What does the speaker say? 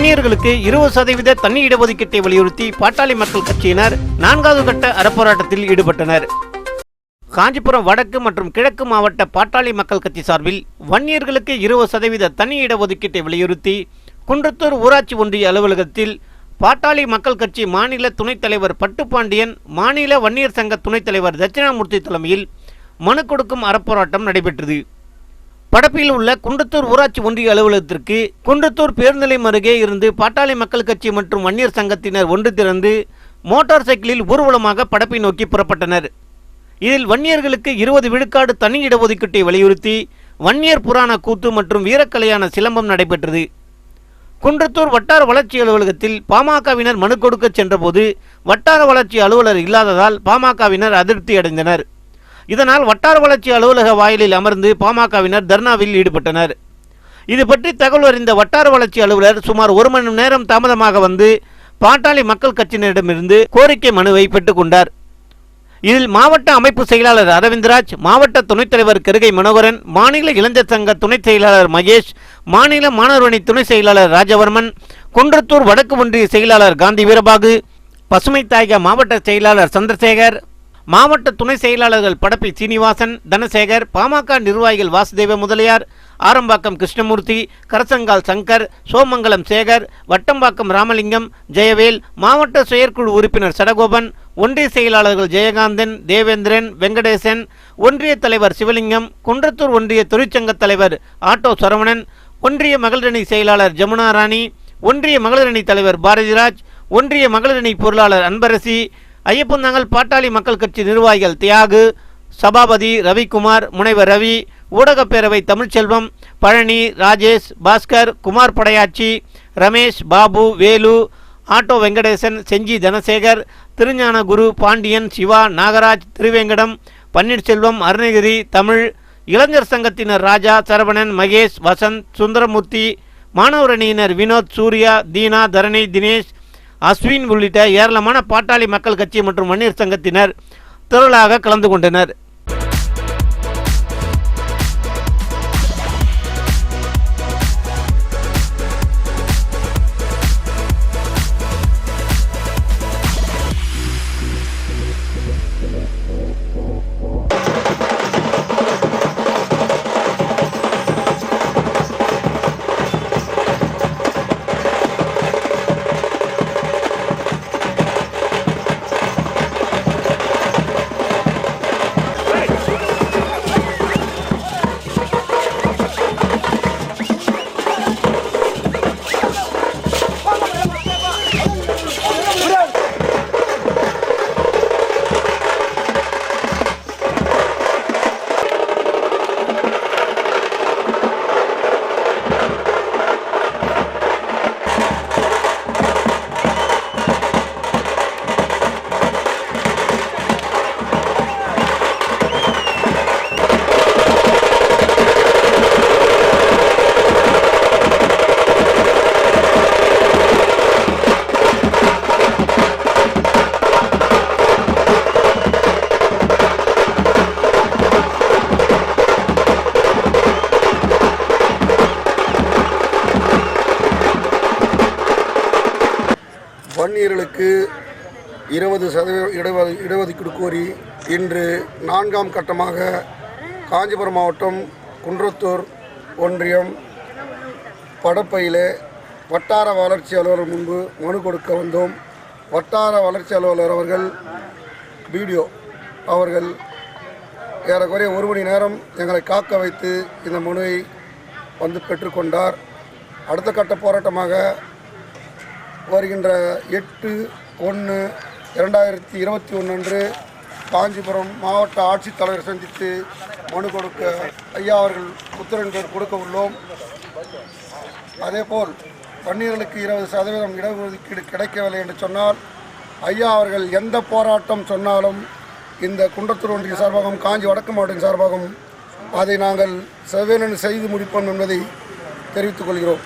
வன்னியர்களுக்கு இருபது சதவீத தனி இடஒதுக்கீட்டை வலியுறுத்தி பாட்டாளி மக்கள் கட்சியினர் நான்காவது கட்ட அறப்போராட்டத்தில் ஈடுபட்டனர். காஞ்சிபுரம் வடக்கு மற்றும் கிழக்கு மாவட்ட பாட்டாளி மக்கள் கட்சி சார்பில் வன்னியர்களுக்கு இருபது சதவீத தனி இடஒதுக்கீட்டை வலியுறுத்தி குன்றத்தூர் ஊராட்சி ஒன்றிய அலுவலகத்தில் பாட்டாளி மக்கள் கட்சி மாநில துணைத் தலைவர் பட்டுப்பாண்டியன் மாநில வன்னியர் சங்க துணைத் தலைவர் தட்சிணாமூர்த்தி தலைமையில் மனு கொடுக்கும் அறப்போராட்டம் நடைபெற்றது. படப்பில் உள்ள குன்றத்தூர் ஊராட்சி ஒன்றிய அலுவலகத்திற்கு குன்றத்தூர் பேருந்து நிலையம் அருகே இருந்து பாட்டாளி மக்கள் கட்சி மற்றும் வன்னியர் சங்கத்தினர் ஒன்று திறந்து மோட்டார் சைக்கிளில் ஊர்வலமாக படப்பை நோக்கி புறப்பட்டனர். இதில் வன்னியர்களுக்கு இருபது விழுக்காடு தனி இடஒதுக்கீட்டை வலியுறுத்தி வன்னியர் புராண கூத்து மற்றும் வீரக்கலையான சிலம்பம் நடைபெற்றது. குன்றத்தூர் வட்டார வளர்ச்சி அலுவலகத்தில் பாமகவினர் மனு கொடுக்க சென்றபோது வட்டார வளர்ச்சி அலுவலர் இல்லாததால் பாமகவினர் அதிருப்தி அடைந்தனர். இதனால் வட்டார வளர்ச்சி அலுவலக வாயிலில் அமர்ந்து பாமகவினர் தர்ணாவில் ஈடுபட்டனர். இது பற்றி தகவல் அறிந்த வட்டார வளர்ச்சி அலுவலர் சுமார் ஒரு மணி நேரம் தாமதமாக வந்து பாட்டாளி மக்கள் கட்சியினரிடமிருந்து கோரிக்கை மனுவை பெற்றுக்கொண்டார் இதில் மாவட்ட அமைப்பு செயலாளர் அரவிந்த்ராஜ் மாவட்ட துணைத் தலைவர் கருகை மனோகரன் மாநில இளைஞர் சங்க துணைச் செயலாளர் மகேஷ் மாநில மாணவரணி துணை செயலாளர் ராஜவர்மன் குன்றத்தூர் வடக்கு ஒன்றிய செயலாளர் காந்தி வீரபாகு பசுமை தாயக மாவட்ட செயலாளர் சந்திரசேகர் மாவட்ட துணை செயலாளர்கள் படப்பி சீனிவாசன் தனசேகர் பாமக நிர்வாகிகள் வாசுதேவ முதலியார் ஆரம்பாக்கம் கிருஷ்ணமூர்த்தி கரசங்கால் சங்கர் சோமங்கலம் சேகர் வட்டம்பாக்கம் ராமலிங்கம் ஜெயவேல் மாவட்ட செயற்குழு உறுப்பினர் சடகோபன் ஒன்றிய செயலாளர்கள் ஜெயகாந்தன் தேவேந்திரன் வெங்கடேசன் ஒன்றிய தலைவர் சிவலிங்கம் குன்றத்தூர் ஒன்றிய தொழிற்சங்க தலைவர் ஆட்டோ சரவணன் ஒன்றிய மகளிரணி செயலாளர் ஜமுனா ராணி ஒன்றிய மகளிரணி தலைவர் பாரதிராஜ் ஒன்றிய மகளிரணி பொருளாளர் அன்பரசி ஐயப்பந்தாங்கல் பாட்டாளி மக்கள் கட்சி நிர்வாகிகள் தியாகு சபாபதி ரவிக்குமார் முனைவர் ரவி ஊடகப்பேரவை தமிழ்ச்செல்வம் பழனி ராஜேஷ் பாஸ்கர் குமார் படையாச்சி ரமேஷ் பாபு வேலு ஆட்டோ வெங்கடேசன் செஞ்சி தனசேகர் திருஞான குரு பாண்டியன் சிவா நாகராஜ் திருவேங்கடம் பன்னீர்செல்வம் அருணகிரி தமிழ் இளைஞர் சங்கத்தினர் ராஜா சரவணன் மகேஷ் வசந்த் சுந்தரமூர்த்தி மாணவரணியினர் வினோத் சூர்யா தீனா தரணி தினேஷ் அஸ்வின் உள்ளிட்ட ஏராளமான பாட்டாளி மக்கள் கட்சி மற்றும் வன்னியர் சங்கத்தினர் திரளாக கலந்து கொண்டனர். வன்னியர்களுக்கு இருபது சதவீத இடஒது இடஒதுக்கீடு கோரி இன்று நான்காம் கட்டமாக காஞ்சிபுரம் மாவட்டம் குன்றத்தூர் ஒன்றியம் படப்பையிலே வட்டார வளர்ச்சி அலுவலர் முன்பு மனு கொடுக்க வந்தோம். வட்டார வளர்ச்சி அலுவலர் அவர்கள் வீடியோ அவர்கள் ஏறக்குறைய ஒரு மணி நேரம் எங்களை காக்க வைத்து இந்த மனுவை வந்து பெற்றுக்கொண்டார். அடுத்த கட்ட போராட்டமாக வருகின்ற எட்டு ஒன்று இரண்டாயிரத்தி இருபத்தி ஒன்று அன்று காஞ்சிபுரம் மாவட்ட ஆட்சித்தலைவர் சந்தித்து மனு கொடுக்க ஐயா அவர்கள் உத்தரவின் கொடுக்க உள்ளோம். அதேபோல் பன்னீர்களுக்கு இருபது சதவீதம் இடஒதுக்கீடு கிடைக்கவில்லை என்று சொன்னால் ஐயா அவர்கள் எந்த போராட்டம் சொன்னாலும் இந்த குன்றத்தூர் ஒன்றிய சார்பாகவும் காஞ்சி வடக்கு மாவட்டத்தின் சார்பாகவும் அதை நாங்கள் செவ்வேலன் செய்து முடிப்போம் என்பதை தெரிவித்துக் கொள்கிறோம்.